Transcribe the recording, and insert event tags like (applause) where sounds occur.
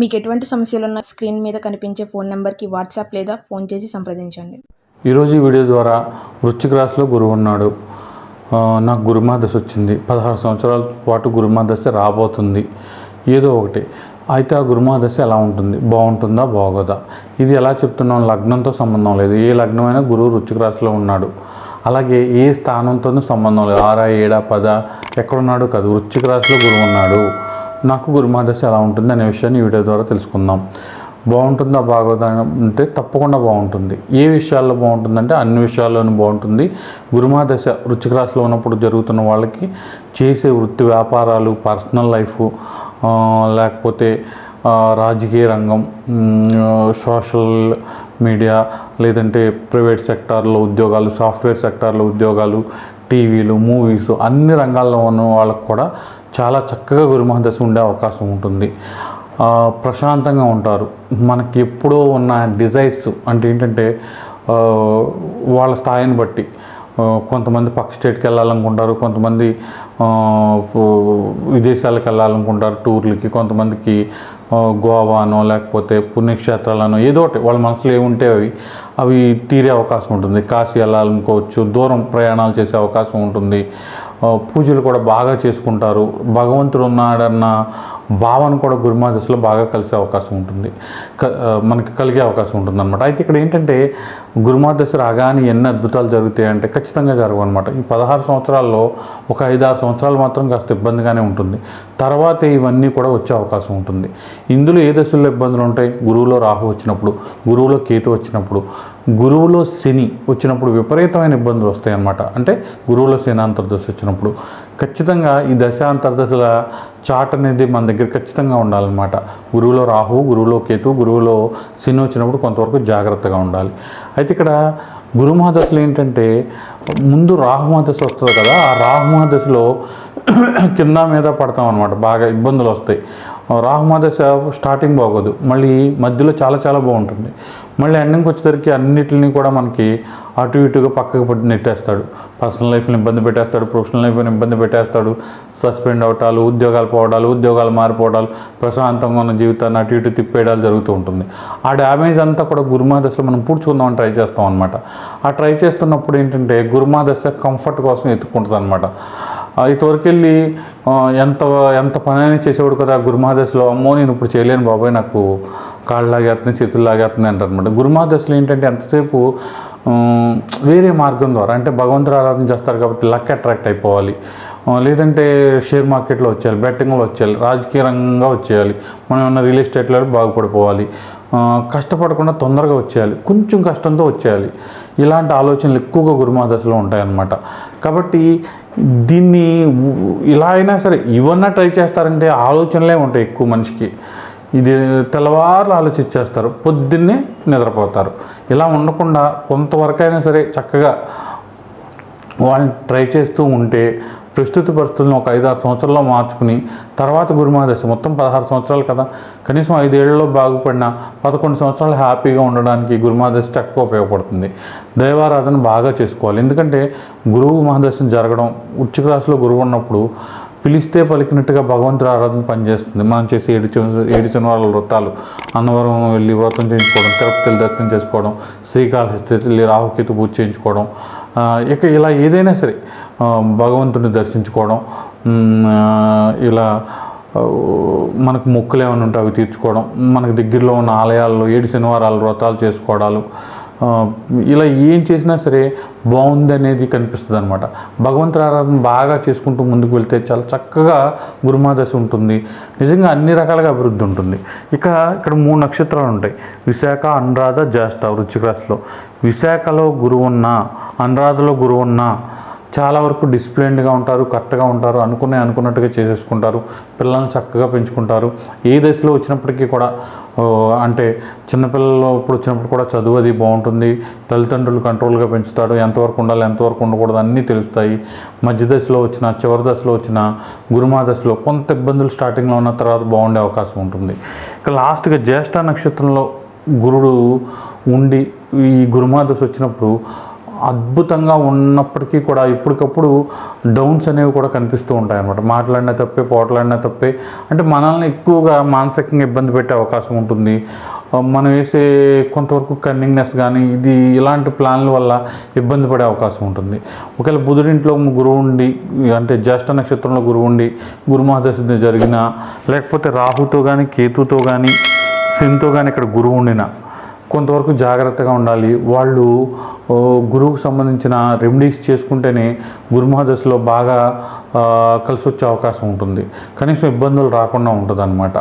మీకు ఎటువంటి సమస్యలున్నా స్క్రీన్ మీద కనిపించే ఫోన్ నెంబర్కి వాట్సాప్ లేదా ఫోన్ చేసి సంప్రదించండి. ఈరోజు వీడియో ద్వారా వృశ్చిక రాశిలో గురువు ఉన్నాడు. నాకు గురుమా దశ వచ్చింది. పదహారు సంవత్సరాల పాటు గురుమా దశ రాబోతుంది. ఏదో ఒకటి. అయితే ఆ గురుమా దశ ఎలా ఉంటుంది? బాగుంటుందా? బాగోదా? ఇది ఎలా చెప్తున్నాం లగ్నంతో సంబంధం లేదు. ఏ లగ్నమైనా గురువు వృశ్చిక రాశిలో ఉన్నాడు. అలాగే ఏ స్థానంతోనూ సంబంధం లేదు. ఆరా ఏడా పద ఎక్కడున్నాడు కాదు. వృశ్చిక రాశిలో గురువు ఉన్నాడు. నాకు గురుమాదశ ఎలా ఉంటుంది అనే విషయాన్ని ఈ వీడియో ద్వారా తెలుసుకుందాం. బాగుంటుందా బాగోదా అంటే తప్పకుండా బాగుంటుంది. ఏ విషయాల్లో బాగుంటుందంటే అన్ని విషయాల్లోనూ బాగుంటుంది. గురుమాదశ వృచ్చిక రాశిలో ఉన్నప్పుడు జరుగుతున్న వాళ్ళకి చేసే వృత్తి వ్యాపారాలు పర్సనల్ లైఫ్ లేకపోతే రాజకీయ రంగం సోషల్ మీడియా లేదంటే ప్రైవేట్ సెక్టార్లో ఉద్యోగాలు సాఫ్ట్వేర్ సెక్టార్లో ఉద్యోగాలు టీవీలు మూవీస్ అన్ని రంగాల్లో ఉన్న వాళ్ళకు కూడా చాలా చక్కగా గురుమహదశ ఉండే అవకాశం ఉంటుంది. ప్రశాంతంగా ఉంటారు. మనకి ఎప్పుడో ఉన్న డిజైర్స్ అంటే ఏంటంటే వాళ్ళ స్థాయిని బట్టి. కొంతమంది పక్క స్టేట్కి వెళ్ళాలనుకుంటారు కొంతమంది విదేశాలకు వెళ్ళాలనుకుంటారు టూర్లకి కొంతమందికి గోవానో లేకపోతే పుణ్యక్షేత్రాలనో ఏదో ఒకటి. వాళ్ళ మనసులో ఏముంటే అవి అవి తీరే అవకాశం ఉంటుంది. కాశీ వెళ్ళాలనుకోవచ్చు దూరం ప్రయాణాలు చేసే అవకాశం ఉంటుంది. పూజలు కూడా బాగా చేసుకుంటారు. భగవంతుడు ఉన్నాడన్న భావన కూడా గురుమాదశలో బాగా కలిసే అవకాశం ఉంటుంది. క- మనకి కలిగే అవకాశం ఉంటుంది అనమాట అయితే ఇక్కడ ఏంటంటే గురుమాదశ రాగానే ఎన్ని అద్భుతాలు జరుగుతాయి అంటే ఖచ్చితంగా జరగవు అనమాట ఈ పదహారు సంవత్సరాల్లో ఒక ఐదు ఆరు సంవత్సరాలు మాత్రం కాస్త ఇబ్బందిగానే ఉంటుంది. తర్వాతే ఇవన్నీ కూడా వచ్చే అవకాశం ఉంటుంది. ఇందులో ఏ దశల్లో ఇబ్బందులు ఉంటాయి? గురువులో రాహు వచ్చినప్పుడు గురువులో కేతు వచ్చినప్పుడు. గురువులో శని వచ్చినప్పుడు విపరీతమైన ఇబ్బందులు వస్తాయన్నమాట. అంటే గురువులో శని అంతర్దశ వచ్చినప్పుడు. ఖచ్చితంగా ఈ దశ అంతర్దశల చాట్ అనేది మన దగ్గర ఖచ్చితంగా ఉండాలన్నమాట. గురువులో రాహు గురువులో కేతు గురువులో శని వచ్చినప్పుడు కొంతవరకు జాగ్రత్తగా ఉండాలి. అయితే ఇక్కడ గురుమహాదశలు ఏంటంటే ముందు రాహుమహాదశ వస్తుంది కదా ఆ రాహుమహాదశలో (coughs) కింద మీద పడతాం అనమాట బాగా ఇబ్బందులు వస్తాయి. రాహుమహాదశ స్టార్టింగ్ బాగోదు. మళ్ళీ మధ్యలో చాలా చాలా బాగుంటుంది. మళ్ళీ ఎండింగ్కి వచ్చేసరికి అన్నిటిని కూడా మనకి అటు ఇటుగా పక్కకు పట్టి నెట్టేస్తాడు. పర్సనల్ లైఫ్ని ఇబ్బంది పెట్టేస్తాడు ప్రొఫెషనల్ లైఫ్ని ఇబ్బంది పెట్టేస్తాడు. సస్పెండ్ అవటాలు ఉద్యోగాలు పోవడాలు ఉద్యోగాలు మారిపోవడాలు ప్రశాంతంగా ఉన్న జీవితాన్ని అటు ఇటు తిప్పేయడాలు జరుగుతూ ఉంటుంది. ఆ డ్యామేజ్ అంతా కూడా గురుమా దశలో మనం పూడ్చుకుందామని ట్రై చేస్తాం అనమాట ఆ ట్రై చేస్తున్నప్పుడు ఏంటంటే గురుమా దశ కంఫర్ట్ కోసం ఎత్తుకుంటుంది అనమాట ఇంతవరకు వెళ్ళి ఎంత ఎంత పని అయినా చేసేవాడు కదా గురుమహాదశలో అమ్మో నేను ఇప్పుడు చేయలేను బాబాయ్ నాకు కాళ్ళు లాగేస్తుంది చేతులు లాగేస్తుంది అంటారు అనమాట. గురుమహాదశలో ఏంటంటే ఎంతసేపు వేరే మార్గం ద్వారా అంటే భగవంతుడు ఆరాధన చేస్తారు కాబట్టి లక్ అట్రాక్ట్ అయిపోవాలి. లేదంటే షేర్ మార్కెట్లో వచ్చేయాలి బెట్టింగ్లో వచ్చేయాలి రాజకీయ రంగంగా వచ్చేయాలి మనం ఏమన్నా రియల్ ఎస్టేట్లో బాగుపడిపోవాలి. కష్టపడకుండా తొందరగా వచ్చేయాలి కొంచెం కష్టంతో వచ్చేయాలి. ఇలాంటి ఆలోచనలు ఎక్కువగా గురుమాదశలో ఉంటాయన్నమాట. కాబట్టి దీన్ని ఇలా అయినా సరే ఇవన్నా ట్రై చేస్తారంటే ఆలోచనలే ఉంటాయి ఎక్కువ మనిషికి. ఇది తెల్లవారులు ఆలోచించేస్తారు పొద్దున్నే నిద్రపోతారు. ఇలా ఉండకుండా కొంతవరకైనా సరే చక్కగా వాళ్ళని ట్రై చేస్తూ ఉంటే ప్రస్తుత పరిస్థితులను ఒక ఐదారు సంవత్సరాల్లో మార్చుకుని తర్వాత గురుమహాదశ మొత్తం పదహారు సంవత్సరాలు కదా. కనీసం ఐదేళ్ళలో బాగుపడిన పదకొండు సంవత్సరాలు హ్యాపీగా ఉండడానికి గురుమహాదశ ఎక్కువ ఉపయోగపడుతుంది. దైవారాధన బాగా చేసుకోవాలి. ఎందుకంటే గురువు మహాదశం జరగడం ఉచ్చిక రాశిలో గురువు ఉన్నప్పుడు పిలిస్తే పలికినట్టుగా భగవంతుడు ఆరాధన పనిచేస్తుంది. మనం చేసే ఏడు ఏడు శనివారాల వ్రతాలు అన్నవరం వెళ్ళి వ్రతం చేయించుకోవడం తిరుపతి వెళ్ళి దర్శనం చేసుకోవడం శ్రీకాళహస్తి వెళ్ళి రాహుకేతు పూజ చేయించుకోవడం ఇక ఇలా ఏదైనా సరే భగవంతుడిని దర్శించుకోవడం ఇలా మనకు మొక్కులు ఏమైనా ఉంటే అవి తీర్చుకోవడం మనకు దగ్గరలో ఉన్న ఆలయాల్లో ఏడు శనివారాలు వ్రతాలు చేసుకోవడాలు ఇలా ఏం చేసినా సరే బాగుంది అనేది కనిపిస్తుంది అనమాట భగవంతుడి ఆరాధన బాగా చేసుకుంటూ ముందుకు వెళ్తే చాలా చక్కగా గురుమాదశ ఉంటుంది. నిజంగా అన్ని రకాలుగా అభివృద్ధి ఉంటుంది. ఇక ఇక్కడ మూడు నక్షత్రాలు ఉంటాయి. విశాఖ అనురాధ జ్యేష్ఠ వృచ్చిక రాశిలో. విశాఖలో గురువు ఉన్న అనురాధలో గురువున్న చాలా వరకు డిసిప్లిన్డ్గా ఉంటారు కరెక్ట్గా ఉంటారు అనుకునే అనుకున్నట్టుగా చేసేసుకుంటారు పిల్లల్ని చక్కగా పెంచుకుంటారు. ఏ దశలో వచ్చినప్పటికీ కూడా అంటే చిన్నపిల్లలు ఇప్పుడు వచ్చినప్పుడు కూడా చదువు అది బాగుంటుంది. తల్లిదండ్రులు కంట్రోల్గా పెంచుతాడు ఎంతవరకు ఉండాలి ఎంతవరకు ఉండకూడదు అన్నీ తెలుస్తాయి. మధ్య దశలో వచ్చిన చివరి దశలో వచ్చిన గురుమా దశలో కొంత ఇబ్బందులు స్టార్టింగ్లో ఉన్న తర్వాత బాగుండే అవకాశం ఉంటుంది. ఇక లాస్ట్గా జ్యేష్ఠ నక్షత్రంలో గురుడు ఉండి ఈ గురుమా దశ వచ్చినప్పుడు అద్భుతంగా ఉన్నప్పటికీ కూడా ఇప్పటికప్పుడు డౌన్స్ అనేవి కూడా కనిపిస్తూ ఉంటాయి అన్నమాట మాట్లాడినా తప్పే పోట్లాడినా తప్పే. అంటే మనల్ని ఎక్కువగా మానసికంగా ఇబ్బంది పెట్టే అవకాశం ఉంటుంది. మనం వేసే కొంతవరకు కన్నింగ్నెస్ కానీ ఇది ఇలాంటి ప్లాన్ల వల్ల ఇబ్బంది పడే అవకాశం ఉంటుంది. ఒకవేళ బుధుడింట్లో గురువు ఉండి అంటే జ్యేష్ఠ నక్షత్రంలో గురువు ఉండి గురుమహాదశ జరిగిన లేకపోతే రాహుతో కానీ కేతుతో కానీ శనితో కానీ ఇక్కడ గురువు ఉండిన కొంతవరకు జాగ్రత్తగా ఉండాలి. వాళ్ళు గురువుకు సంబంధించిన రెమెడీస్ చేసుకుంటేనే గురుమహాదశలో బాగా కలిసి వచ్చే అవకాశం ఉంటుంది. కనీసం ఇబ్బందులు రాకుండా ఉంటుంది అన్నమాట